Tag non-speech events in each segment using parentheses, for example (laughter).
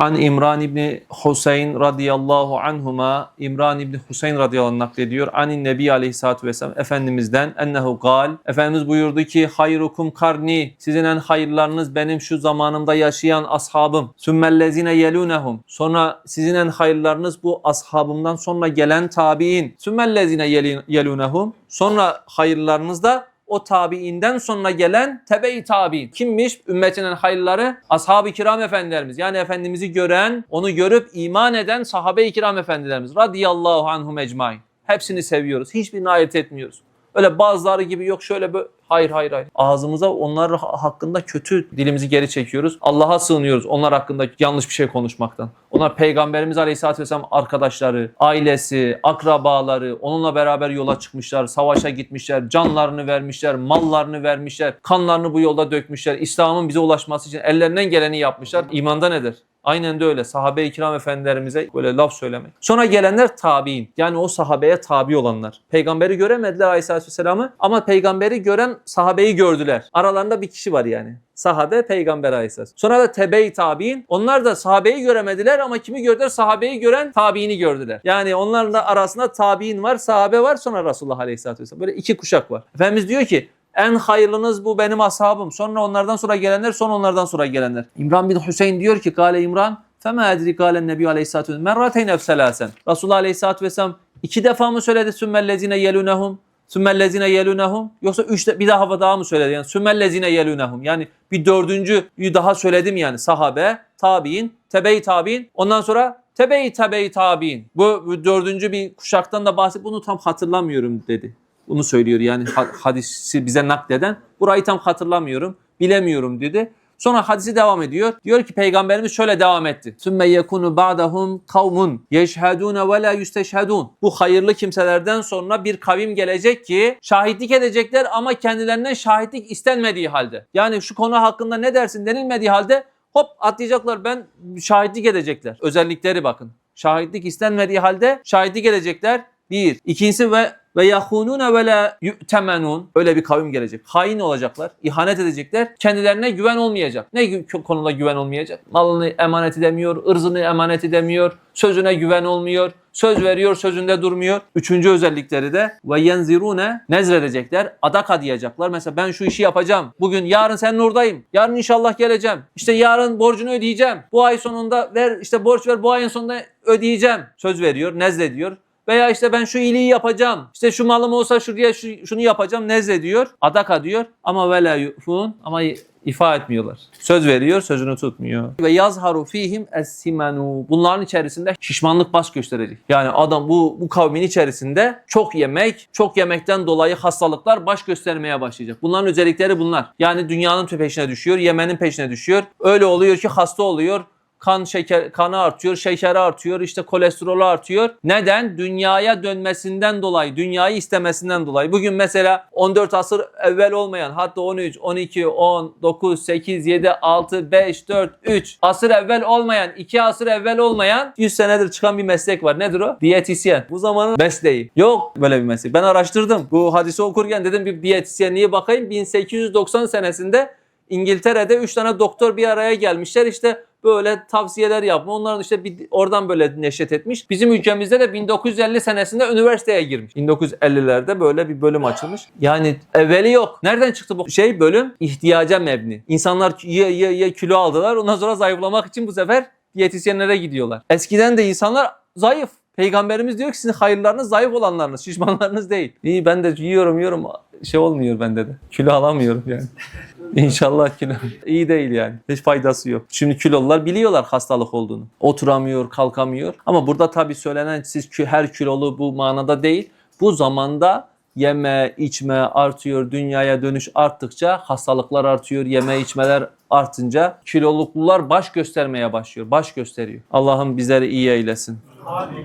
An İmran İbni Hüseyin radıyallahu anhuma İmran İbni Hüseyin radıyallahu anh naklediyor. Anin Nebi aleyhissalatü vesselam Efendimizden ennehu gal Efendimiz buyurdu ki hayrukum karni sizin en hayırlarınız benim şu zamanımda yaşayan ashabım. Sümmellezine yelunehum sonra sizin en hayırlarınız bu ashabımdan sonra gelen tabi'in. Sümmellezine yelunehum sonra hayırlarınız da o tabiinden sonra gelen tebe-i tabiin. Kimmiş? Ümmetinin hayırları ashab-ı kiram efendilerimiz. Yani Efendimiz'i gören, onu görüp iman eden sahabe-i kiram efendilerimiz. Radiyallahu anhum ecmain. Hepsini seviyoruz. Hiçbirini ayırt etmiyoruz. Öyle bazıları gibi yok şöyle böyle. Hayır hayır hayır. Ağzımıza onlar ha- hakkında kötü dilimizi geri çekiyoruz. Allah'a sığınıyoruz onlar hakkında yanlış bir şey konuşmaktan. Onlar Peygamberimiz Aleyhisselatü Vesselam arkadaşları, ailesi, akrabaları, onunla beraber yola çıkmışlar, savaşa gitmişler, canlarını vermişler, mallarını vermişler, kanlarını bu yolda dökmüşler. İslam'ın bize ulaşması için ellerinden geleni yapmışlar. İmanda nedir? Aynen de öyle. Sahabe-i kiram efendilerimize böyle laf söylemek. Sonra gelenler tabi'in. Yani o sahabeye tabi olanlar. Peygamberi göremediler Aleyhisselatü Vesselam'ı ama peygamberi gören sahabeyi gördüler. Aralarında bir kişi var yani. Sahabe peygamber Aleyhisselatü. Sonra da tebe-i tabi'in. Onlar da sahabeyi göremediler ama kimi gördüler? Sahabeyi gören tabiini gördüler. Yani onların da arasında tabi'in var, sahabe var sonra Resulullah Aleyhisselatü Vesselam. Böyle iki kuşak var. Efendimiz diyor ki en hayırlınız bu benim ashabım. Sonra onlardan sonra gelenler, sonra onlardan sonra gelenler. İmran bin Hüseyin diyor ki Kale İmran فَمَا اَدْرِ قَالَ النَّبِيُّ aleyhissalatü vesselam مَرَّتَيْنَ اَفْسَلَاسًا Resulullah aleyhissalatü vesselam iki defa mı söyledi sümmellezine yelunehum sümmellezine yelunehum yoksa üç de, bir daha daha mı söyledi yani sümmellezine yelunehum yani bir dördüncüyü daha söyledim yani sahabe, tabi'in, tebe-i tabi'in ondan sonra tebe-i tebe-i tabi'in bu, bu dördüncü bir kuşaktan da bahset bunu tam hatırlamıyorum dedi. Bunu söylüyor yani ha- hadisi bize nakleden. Burayı tam hatırlamıyorum, bilemiyorum dedi. Sonra hadisi devam ediyor. Diyor ki peygamberimiz şöyle devam etti. Sümme yekunu ba'dahum kavmun yeşhedune ve la yüsteşhedun. Bu hayırlı kimselerden sonra bir kavim gelecek ki şahitlik edecekler ama kendilerinden şahitlik istenmediği halde. Yani şu konu hakkında ne dersin denilmediği halde hop atlayacaklar ben şahitlik edecekler. Özellikleri bakın. Şahitlik istenmediği halde şahitlik edecekler. Bir. İkincisi ve ve yahunune ve la yu'temenun. Öyle bir kavim gelecek. Hain olacaklar, ihanet edecekler. Kendilerine güven olmayacak. Ne konuda güven olmayacak? Malını emanet edemiyor, ırzını emanet edemiyor, sözüne güven olmuyor. Söz veriyor, sözünde durmuyor. Üçüncü özellikleri de ve yenzirune nezredecekler, adak adayacaklar. Mesela ben şu işi yapacağım. Bugün, yarın senin oradayım. Yarın inşallah geleceğim. İşte yarın borcunu ödeyeceğim. Bu ay sonunda ver, işte borç ver, bu ayın sonunda ödeyeceğim. Söz veriyor, nezlediyor. Veya işte ben şu iyiliği yapacağım. İşte şu malım olsa şuraya şu, şunu yapacağım nezlediyor. Adaka diyor ama vela yufun ama ifa etmiyorlar. Söz veriyor, sözünü tutmuyor. Ve yazharu fihim es-simenu. Bunların içerisinde şişmanlık baş gösterecek. Yani adam bu bu kavmin içerisinde çok yemek, çok yemekten dolayı hastalıklar baş göstermeye başlayacak. Bunların özellikleri bunlar. Yani dünyanın peşine düşüyor, yemenin peşine düşüyor. Öyle oluyor ki hasta oluyor kan şeker kanı artıyor, şekeri artıyor, işte kolesterolü artıyor. Neden? Dünyaya dönmesinden dolayı, dünyayı istemesinden dolayı. Bugün mesela 14 asır evvel olmayan, hatta 13, 12, 10, 9, 8, 7, 6, 5, 4, 3 asır evvel olmayan, 2 asır evvel olmayan 100 senedir çıkan bir meslek var. Nedir o? Diyetisyen. Bu zamanın mesleği. Yok böyle bir meslek. Ben araştırdım. Bu hadisi okurken dedim bir diyetisyenliğe bakayım. 1890 senesinde İngiltere'de 3 tane doktor bir araya gelmişler. İşte böyle tavsiyeler yapma. Onların işte bir, oradan böyle neşet etmiş. Bizim ülkemizde de 1950 senesinde üniversiteye girmiş. 1950'lerde böyle bir bölüm açılmış. Yani evveli yok. Nereden çıktı bu şey bölüm? İhtiyaca mebni. İnsanlar ye ye ye kilo aldılar. Ondan sonra zayıflamak için bu sefer diyetisyenlere gidiyorlar. Eskiden de insanlar zayıf. Peygamberimiz diyor ki sizin hayırlarınız zayıf olanlarınız, şişmanlarınız değil. İyi ben de yiyorum yiyorum şey olmuyor bende de. Kilo alamıyorum yani. (laughs) (laughs) İnşallah kilo. iyi değil yani. Hiç faydası yok. Şimdi kilolular biliyorlar hastalık olduğunu. Oturamıyor, kalkamıyor. Ama burada tabii söylenen siz her kilolu bu manada değil. Bu zamanda yeme, içme artıyor, dünyaya dönüş arttıkça hastalıklar artıyor, yeme içmeler artınca kiloluklular baş göstermeye başlıyor, baş gösteriyor. Allah'ım bizleri iyi eylesin.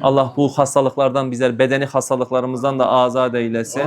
Allah bu hastalıklardan bizler bedeni hastalıklarımızdan da azat eylesin.